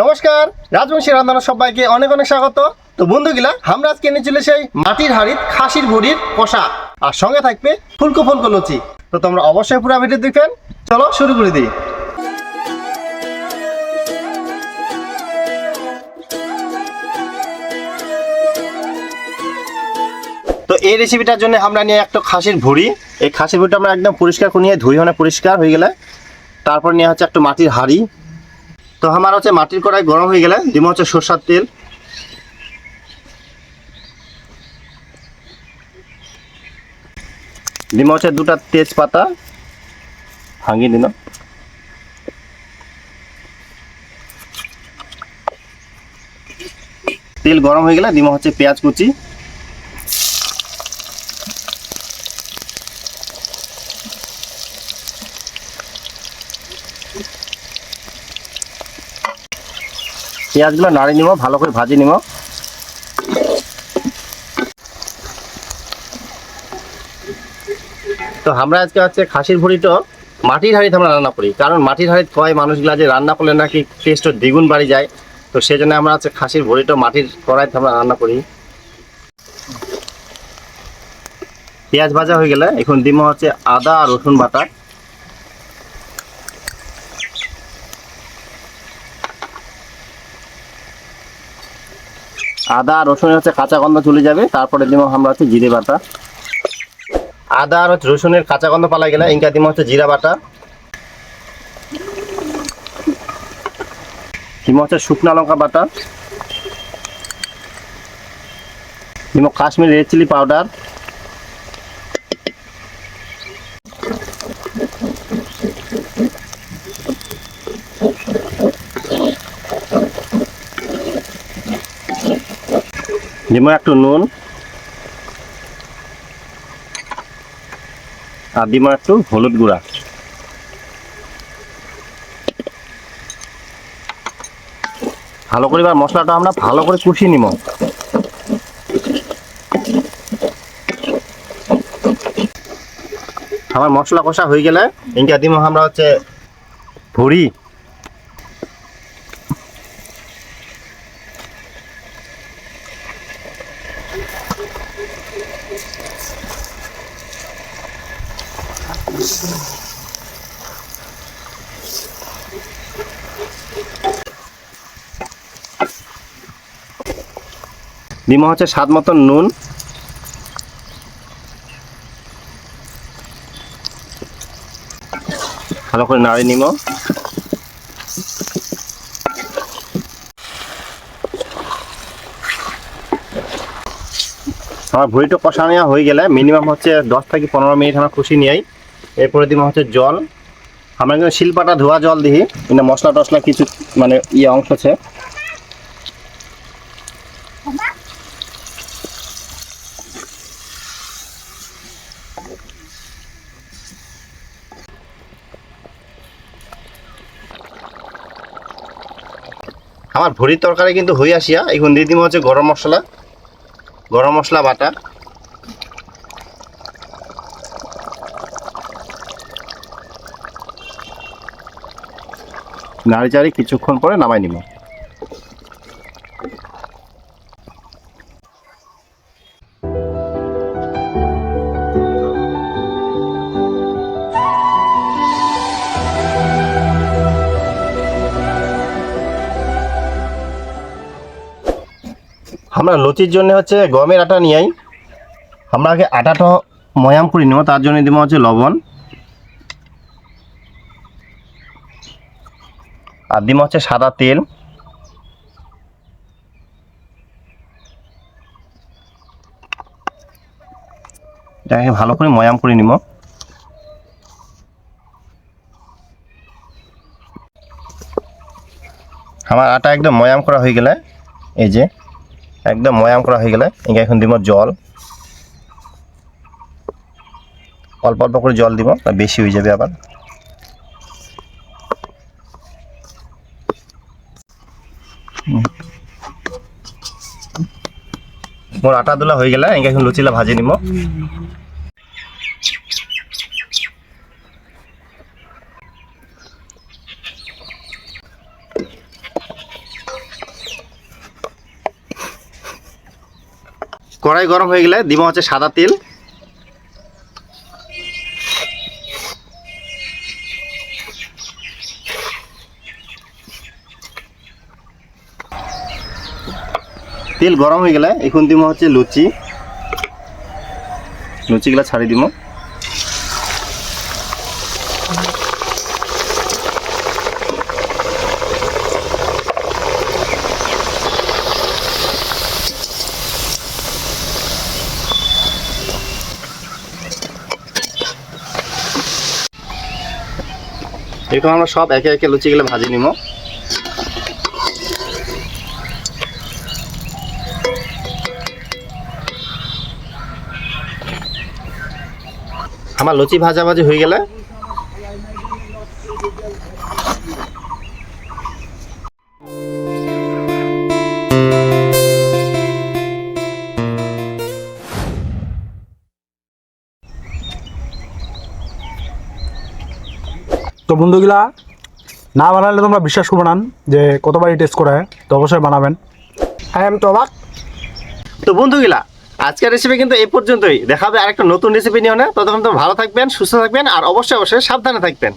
নমস্কার, রাজবংশী রান্নার সবাইকে অনেক অনেক স্বাগত। তো বন্ধুগুলা, আমরা আজকে নিয়ে চলে সেই মাটির হাড়ির খাসির ভুড়ির কষা। আর সঙ্গে থাকবে ফুলকো ফুলকো লুচি। তো তোমরা অবশ্যই পুরো ভিডিও দেখবেন। চলো শুরু করে দিই। তো এই রেসিপিটার জন্য আমরা নিয়ে একটা খাসির ভুড়ি। এই খাসির ভুড়িটা আমরা একদম পরিষ্কার করে নিয়ে ধুই হনে পরিষ্কার হয়ে গেলে, তারপর নিয়ে হচ্ছে একটা মাটির হাঁড়ি। তো আমার হচ্ছে মাটির কড়াই গরম হয়ে গেলে দিব হচ্ছে সরষার তেল। দিব হচ্ছে দুটা তেজপাতা। ভাঙিয়ে দিল তেল গরম হয়ে গেলে দিব হচ্ছে পেঁয়াজ কুচি। পেঁয়াজগুলো নাড়ি নিব, ভালো করে ভাজি নিব। তো আমরা আজকে হচ্ছে খাসির ভুড়িটা মাটির হাঁড়িতে আমরা রান্না করি, কারণ মাটির হাঁড়িতে কয় মানুষগুলা যে রান্না করলে নাকি টেস্টও দ্বিগুণ বাড়ি যায়। তো সেই জন্য আমরা হচ্ছে খাসির ভুড়িটা মাটির কড়াইতে আমরা রান্না করি। পেঁয়াজ ভাজা হয়ে গেলে এখন দিব হচ্ছে আদা রসুন বাটা। আদা আর রসুন হচ্ছে কাঁচা গন্ধ চলে যাবে। তারপরে দিব আমরা হচ্ছে জিরে বাটা। আদা আর হচ্ছে রসুনের কাঁচা গন্ধ পালা গেলে ইনকা দিব হচ্ছে জিরা বাটা। দিব হচ্ছে শুকনা লঙ্কা বাটা। দিব কাশ্মীর রেড চিলি পাউডার। দিব একটু নুন। আর দিব একটু হলুদ গুঁড়া। ভালো করে এবার মশলাটা আমরা ভালো করে কষিয়ে নিব আমার মশলা কষা হয়ে গেলে ইনকা দিব আমরা হচ্ছে ভুড়ি। দিব হচ্ছে স্বাদ মতন নুন। ভালো করে নাড়ি নিব আমার ভুঁড়িটা কষা নেওয়া হয়ে গেলে মিনিমাম হচ্ছে দশ থেকে পনেরো মিনিট আমরা কষি নিয়াই এরপরে দিব হচ্ছে জল। আমরা কিন্তু শিলপাটা ধোয়া জল দিই, কিন্তু মশলা টশলা কিছু মানে ইয়ে অংশ আছে। আমার ভুড়ির তরকারি কিন্তু হয়ে আসিয়া, এখন দিয়ে দিব হচ্ছে গরম মশলা। গরম মশলা, বাটা। নাড়ি চাড়ি কিছুক্ষণ পরে নামাই নিব। আমরা লুচির জন্য হচ্ছে গমের আটা নিয়াই আমরা আগে আটাটা ময়াম করে নেব, তার জন্য দিব হচ্ছে লবণ। আর দিব হচ্ছে সাদা তেল। এটাকে ভালো করে ময়াম করে নিব। আমার আটা একদম ময়াম করা হয়ে গেলে, এই যে, একদম ময়াম করা হয়ে গেলে এখানে এখন দিব জল। অল্প অল্প করে জল দিব বেশি হয়ে যাবে আবার। মোর আটা দুলা হয়ে গেল এঙ্গে এখন লুচিলা ভাজি নিম। কড়াই গরম হয়ে গেলে, দিব হচ্ছে সাদা তেল। তেল গরম হয়ে গেলে এখন দিব হচ্ছে লুচি। লুচিগুলো ছাড়ি দিব এরকম আমরা সব একে একে লুচিগুলো ভাজি নিব আমার লুচি ভাজা ভাজি হয়ে গেলে? তো বন্ধুগুলা না বানালে তোমরা বিশ্বাস করবে না যে কতবারই টেস্ট করে তো অবশ্যই বানাবেন। আই এম তো অবাক তো বন্ধুগুলা আজকের রেসিপি কিন্তু এই পর্যন্তই। দেখাবে আরেকটা নতুন রেসিপি নিয়ে না। ততক্ষণ তো ভালো থাকবেন, সুস্থ থাকবেন, আর অবশ্যই অবশ্যই সাবধানে থাকবেন।